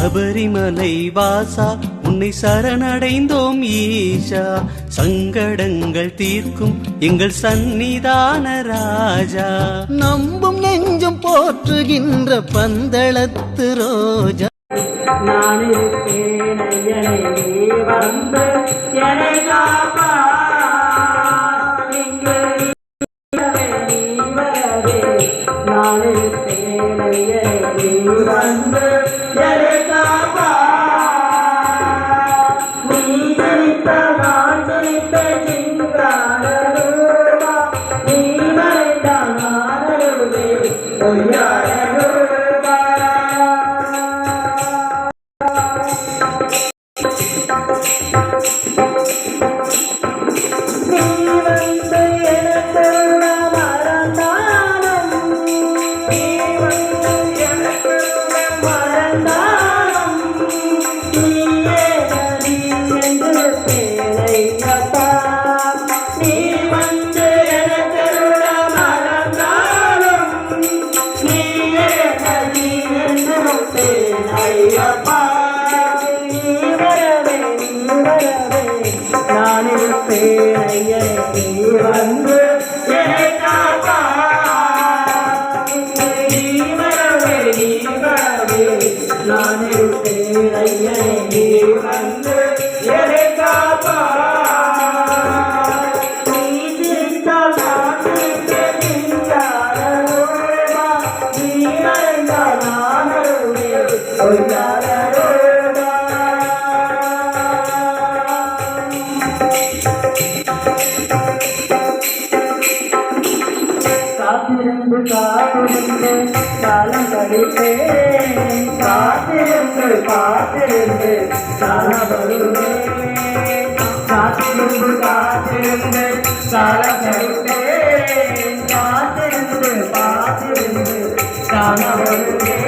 சபரிமலை வாசா உன்னை சரணடைந்தோம் ஈஷா. சங்கடங்கள் தீர்க்கும் எங்கள் சந்நிதான ராஜா. நம்பும் நெஞ்சும் போற்றுகின்ற பந்தளத்து ரோஜா. நான் வந்து காப்பா நீ வந்து சிரித்த நான் பேரையப்பா நீ வரவே நீ வரவே நான் இருப்பேன் நீ வந்து என்னை காப்பா நீ வரவே நீ வரவே நான் இருப்பேன் நீ வந்து என்னை காத்திருந்து காத்திருந்து காலம் கழித்தேன். காத்திருந்து காத்திருந்து காலம் வருவேன் காத்திருந்து காத்திருந்து காலம் கழித்தேன். காத்திருந்து காத்திருந்து காலம் வருவேன்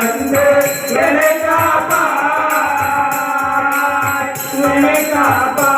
நீ வந்து என்னை காப்பா என்னை காப்பா